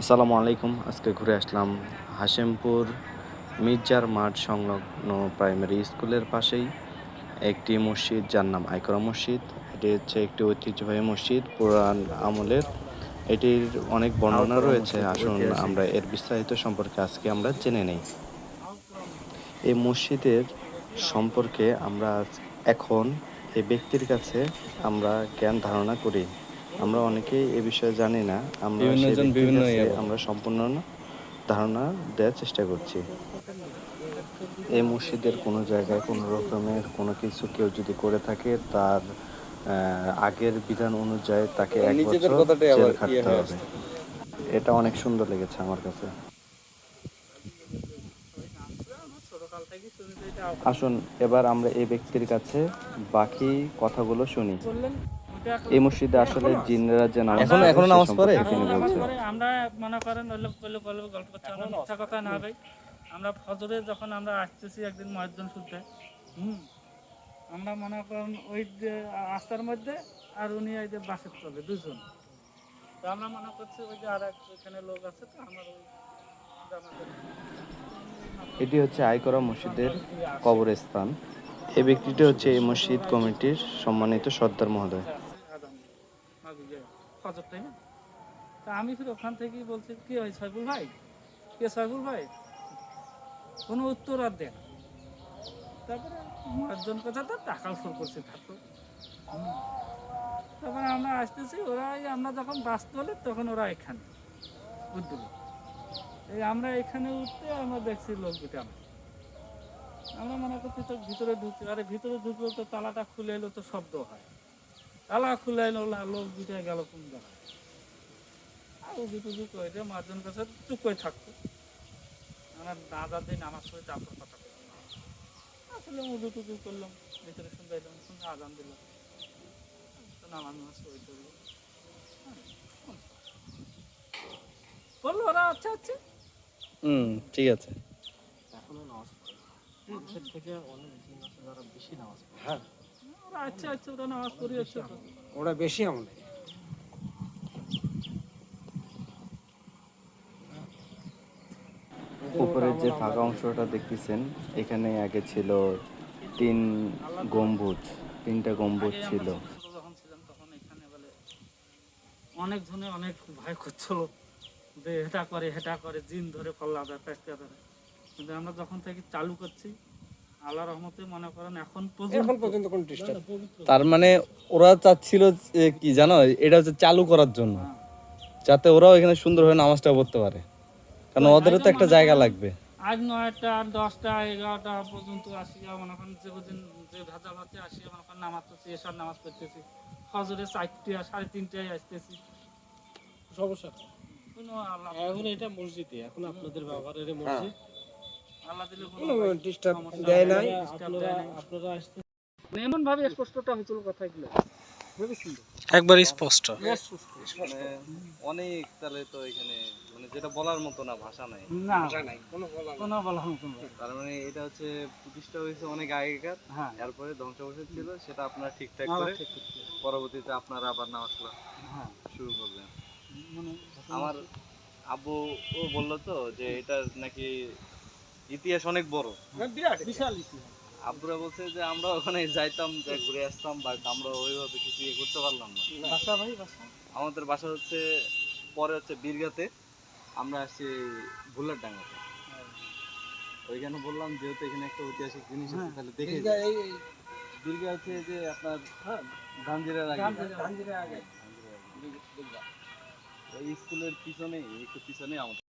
আসসালামু আলাইকুম। আজকে ঘুরে আসলাম হাশেমপুর মির্জার মাঠ সংলগ্ন প্রাইমারি স্কুলের পাশেই একটি মসজিদ যার নাম আইকরা মসজিদ। এটি হচ্ছে একটি ঐতিহ্যবাহী মসজিদ পুরান আমলের। এটির অনেক বর্ণনা রয়েছে। আসুন আমরা এর বিস্তারিত সম্পর্কে আজকে আমরা জেনে নেই। এই মসজিদের সম্পর্কে আমরা এখন এই ব্যক্তির কাছে আমরা জ্ঞান ধারণা করি। আমরা অনেকেই এ বিষয়ে জানি না। আমরা বিভিন্ন ইয়ে। আমরা সম্পূর্ণ ধারণা দেওয়ার চেষ্টা করছি। এই মসজিদের কোনো জায়গায় কোনো রকমের কোনো কিছু কেউ যদি করে থাকে তার আহ, আগের বিধান অনুযায়ী তাকে এক বছর জেল ইয়ে খাটতে হবে। এটা অনেক সুন্দর লেগেছে আমার কাছে। আসুন এবার আমরা এই ব্যক্তির কাছে বাকি কথাগুলো শুনি। এই মসজিদে আসলে জিনরা যে নামাজ এখনো- এখনও নামাজ পড়ে? তিনি বলছেন। আমরা মনে করেন বলে গল্প করছে আমরা মিথ্যা কথা না ভাই। আমরা ফজরে যখন আমরা আসতেছি একদিন মহাজন শুনতে হুম আমরা মনে করেন ওই যে রাস্তার মধ্যে আর উনি ওই যে বাসে চলে দুজন তো আমরা মনে করছি ওই যে আর এক এখানে লোক আছে তো আমার ওই এটি হচ্ছে আইকরা মসজিদের কবরস্থান। এই ব্যক্তিটি হচ্ছে এই মসজিদ কমিটির সম্মানিত সর্দার মহোদয়। ফজর তা আমি ওখান থেকেই বলছি, কি হয় ভাই? কে ভাই? কোনো উত্তর আর তারপরে একজন কথা তো করছে থাকতো তারপরে আমরা আসতেছি আমরা যখন বাঁচতে হলে তখন ওরা এখানে উঠল এই আমরা এখানে উঠতে আমরা দেখছি লোক দুটা আমরা। মনে করছি তো ভিতরে ঢুকছি, আরে ভিতরে ঢুকলো তো তালাটা খুলে এলো তো শব্দ হয়। তালা খুলে এলো লোক দুটা গেল কোন জায়গায়? আর উজু টুজু করে দিয়ে মার্জন কাছে চুপ করে থাকতো। আমার দাদা দিন আমার সাথে চাপড় কথা। আসলে উজু টুজু করলাম ভিতরে শুনতে এলাম শুনে আজান দিল তো নামাজ নামাজ পড়ে চলল বলল ওরা আচ্ছা আচ্ছা হুম ঠিক আছে। ওরা আচ্ছা আচ্ছা ওরা নামাজ পড়ে আছে ওরা বেশি আমলে উপরের যে ফাঁকা অংশটা দেখতেছেন এখানে আগে ছিল তিন গম্বুজ তিনটা গম্বুজ ছিল। আমরা ছোট ছোট যখন ছিলাম তখন এখানে বলে অনেক জনে অনেক ভয় করছিল যে এটা করে হেটা করে জিন ধরে দেয় পেঁচকা ধরে কিন্তু আমরা যখন থেকে চালু করছি আল্লাহ রহমতে মনে করেন এখন পর্যন্ত এখন পর্যন্ত কোনো ডিস্টার্ব তার মানে ওরা চাচ্ছিল যে কি জানো এটা হচ্ছে চালু করার জন্য। হ্যাঁ। যাতে ওরাও এখানে সুন্দরভাবে নামাজটা পড়তে পারে। কারণ ওদেরও তো একটা জায়গা লাগবে। আজ নয়টা দশটা এগারোটা পর্যন্ত আসিয়া মনে করেন যে দিন যে ভেজাল হচ্ছে আসিয়া মনে করেন নামাজ পড়ছি এসার নামাজ পড়তেছি। ফজরে চারটে সাড়ে তিনটায় আসতেছি। সমস্যা। এখন এটা মসজিদে এখন আপনাদের ব্যবহারের মসজিদ। ডিস্টার্ব সমস্যা দেয় নাই। না, disturb এমন ভাবে স্পষ্টটা হয়েছিল কথাগুলো একবার স্পষ্ট। মানে অনেক তাহলে তো এখানে মানে যেটা বলার মতো না ভাষা নাই। না নাই। কোনো কোনো বলা মতো না। তার মানে এটা হচ্ছে প্রতিষ্ঠা হয়েছে অনেক আগেকার। হ্যাঁ। এরপরে ধ্বংসাবশেষ ছিল সেটা আপনারা ঠিকঠাক করে পরবর্তীতে আপনারা আবার নামাজ পড়া হ্যাঁ। শুরু করবেন। মানে আমার আব্বু ও বলল তো যে এটার নাকি ইতিহাস অনেক বড়। বিরাট বিশাল ইতিহাস। আব্বুরা বলছে যে আমরা ওখানে যাইতাম যে ঘুরে আসতাম বাট আমরা ওইভাবে কিছু ইয়ে করতে পারলাম না। বাসা ভাই বাসা? আমাদের বাসা হচ্ছে পরে হচ্ছে বীরগাতে। আমরা আসছি ভুলার ডাঙ্গাতে ওইখানে বললাম যেহেতু এখানে একটা ঐতিহাসিক জিনিস আছে হ্যাঁ। তাহলে দেখে বীরগা হচ্ছে যে আপনার গাঞ্জিরার আগে। গাঞ্জিরা। গাঞ্জিরা আগে। ওই স্কুলের পিছনে একটু পিছনে আমাদের